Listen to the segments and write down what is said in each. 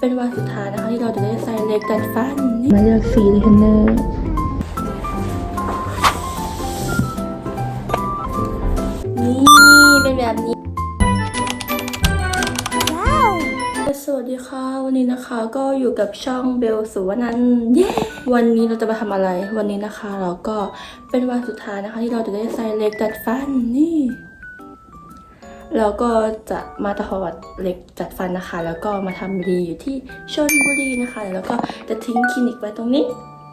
เป็นวันสุดท้ายนะคะที่เราจะได้ใส่เหล็กดัดฟันนี่มาเลือกสีเลยคันเนอร์นี่เป็นแบบนี้สวัสดีค่ะ วันนี้นะคะก็อยู่กับช่องเบลสุวนันท์เย้ วันนี้เราจะมาทำอะไร วันนี้นะคะ เราก็เป็นวันสุดท้ายนะคะ ที่เราจะได้ใส่เหล็กดัดฟันนี่ เราก็จะมาถอดเหล็กจัดฟันนะคะ แล้วก็มาทำรีอยู่ที่ชลบุรีนะคะ แล้วก็จะทิ้งคลินิกไว้ตรงนี้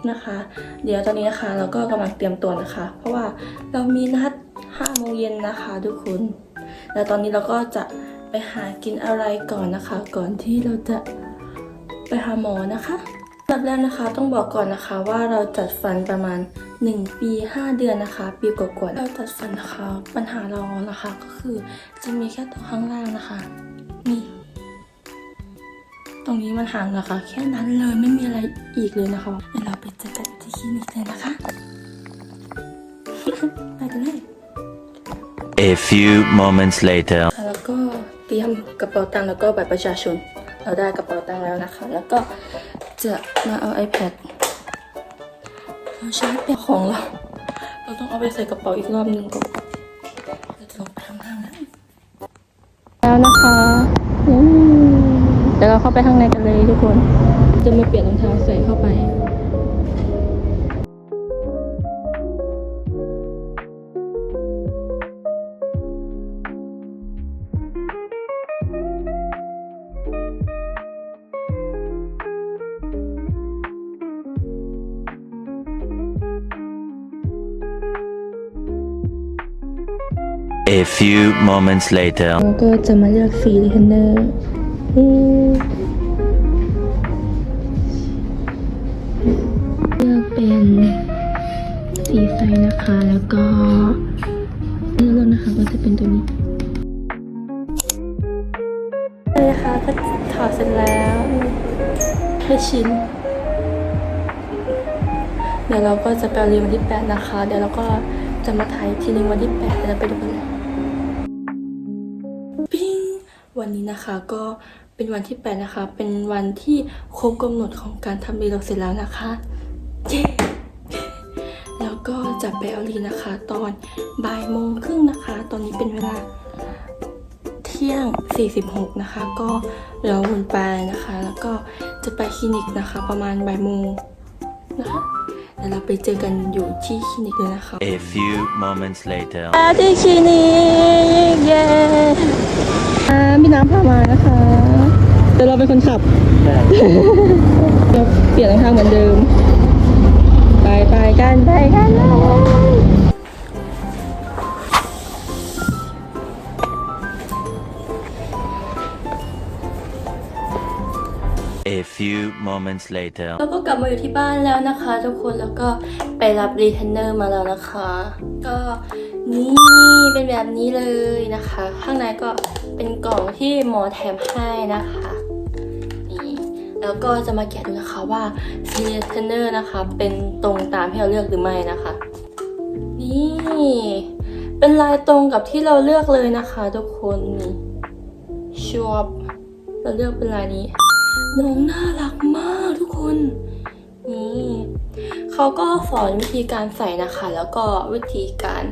นะคะ เดี๋ยวตอนนี้นะคะเราก็กำลังเตรียมตัวนะคะ เพราะว่าเรามีนัด5โมงเย็นนะคะทุกคน แล้วตอนนี้เราก็จะไปหากินอะไรก่อนนะคะ ก่อนที่เราจะไปหาหมอนะคะ อันดับแรกนะคะต้องบอกก่อนนะคะว่าเราจัดฟันประมาณ 1 ปี 5 เดือนนะคะ ปีกว่าๆเราจัดฟันนะคะปัญหาเรานะคะก็คือจะมีแค่ตัวข้างล่างนะคะนี่ตรงนี้มันห่างนะคะ แค่นั้นเลยไม่มีอะไรอีกเลยนะคะเดี๋ยวเราไปเจอกันที่คลินิกเลยนะคะไปกันเลย A few moments later. ค่ะแล้วก็เตรียมกระเป๋าตังค์แล้วก็บัตรประชาชน เราได้กระเป๋าตังค์แล้วนะคะ แล้วก็ จะมาเอา iPad เอาชาร์จเป็นของเรา เราต้องเอาไปใส่กระเป๋าอีกรอบหนึ่งก่อนเราจะลงไปข้างล่างแล้วแล้วนะคะเดี๋ยวเราเข้าไปข้างในกันเลยทุกคน จะมาเปลี่ยนรองเท้าใส่เข้าไป A few moments later. เราก็จะมาเลือกสีเลยคันเนอร์เลือกเป็นสีไฟนะคะ แล้วก็เลือกแล้วนะคะก็จะเป็นตัวนี้เลยนะคะก็ถอดเสร็จแล้วไม่ชินเดี๋ยวเราก็จะไปเรียนวันที่ 8 นะคะ เดี๋ยวเราก็จะมาถ่ายอีกทีหนึงวันที่8เดี๋ยวเราไปดูกันเลย วันนี้นะคะก็เป็นวันที่8นะคะ เป็นวันที่ครบกำหนดของการทำรีเราเสร็จแล้วนะคะเย้แล้วก็จะไปเอารีนะคะ ตอนบ่ายโมงครึ่งนะคะ ตอนนี้เป็นเวลาเที่ยง 46 นะคะ ก็เราวนไปนะคะ แล้วก็จะไปคลินิกนะคะ ประมาณบ่ายโมงนะคะเดี๋ยวเราไปเจอกันอยู่ที่คลินิกเลยนะคะ A few moments later. มาที่คลินิกเย้อ่า พี่น้ำพามานะคะเดี๋ยวเราเป็นคนขับ เราเปลี่ยนรองเท้าเหมือนเดิม ไปไปกันไปกันเลย A few moments later. เราก็กลับมาอยู่ที่บ้านแล้วนะคะ ทุกคนแล้วก็ไปรับรีเทนเนอร์มาแล้วนะคะ ก็ นี่เป็นแบบนี้เลยนะคะ ข้างในก็เป็นกล่องที่หมอแถมให้นะคะนี่แล้วก็จะมาแกะดูนะคะว่ารีเทนเนอร์นะคะ เป็นตรงตามที่เราเลือกหรือไม่นะคะ นี่เป็นลายตรงกับที่เราเลือกเลยนะคะ ทุกคนนี่ชอบเราเลือกเป็นลายนี้น้องน่ารักมากทุกคนนี่ เขาก็สอนวิธีการใส่นะคะ แล้วก็วิธีการ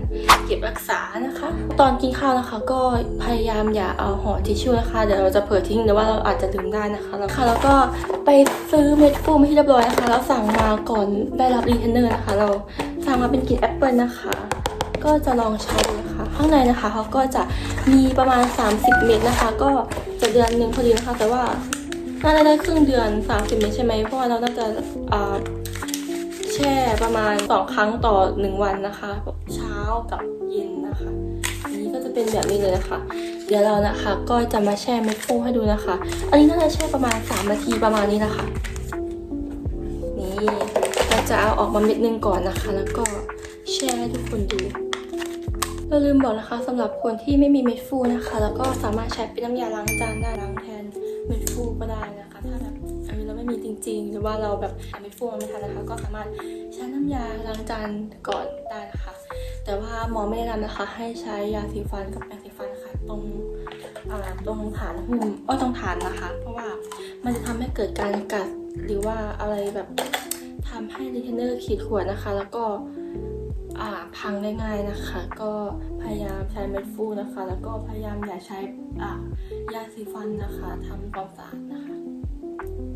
เก็บรักษานะคะ ตอนกินข้าวนะคะ ก็พยายามอย่าเอาห่อทิชชู่นะคะเดี๋ยวเราจะเผลอทิ้งหรือว่าเราอาจจะลืมได้นะคะแล้วค่ะแล้วก็ไปซื้อเม็ดฟูมที่เรียบร้อยนะคะแล้วสั่งมาก่อนได้รับรีเทนเนอร์นะคะ เราสั่งมาเป็นกลิ่นแอปเปิลนะคะก็จะลองใช้นะคะ ข้างในนะคะเขาก็จะมีประมาณ 30 เม็ดนะคะ ก็จะเดือนหนึ่งพอดีนะคะ แต่ว่าน่าจะได้ครึ่งเดือน 30 เมตรใช่ไหมเพราะว่าเราน่าจะอ่า แช่ประมาณ 2 ครั้งต่อ 1 วันนะคะแบบเช้ากับเย็นนะคะ อันนี้ก็จะเป็นแบบนี้เลยนะคะ เดี๋ยวเรานะคะก็จะมาแช่เม็ดฟูให้ดูนะคะ อันนี้น่าจะแช่ประมาณ 3 นาทีประมาณนี้นะคะ นี่เราจะเอาออกมาเม็ดหนึงก่อนนะคะ แล้วก็แช่ให้ทุกคนดูเราลืมบอกนะคะสำหรับคนที่ไม่มีเม็ดฟูนะคะ แล้วก็สามารถใช้เป็นน้ำยาล้างจานได้ล้างแทนเม็ดฟูก็ได้นะคะ ถ้าแบบ ไม่มีจริง ๆ หรือว่าเราแบบหาเม็ดฟูมาไม่ทันนะคะ ก็สามารถใช้น้ำยาล้างจานก่อนได้นะคะ แต่ว่าหมอไม่แนะนำนะคะ ให้ใช้ยาสีฟันกับแปรงสีฟันนะคะตรงตรงฐานหุ้มเอ้ยตรงฐานนะคะ เพราะว่ามันจะทำให้เกิดการกัดหรือว่าอะไรแบบทำให้รีเทนเนอร์ขีดข่วนนะคะ แล้วก็พังได้ง่ายนะคะ ก็พยายามใช้เม็ดฟูนะคะ แล้วก็พยายามอย่าใช้ยาสีฟันนะคะทำความสะอาดนะคะ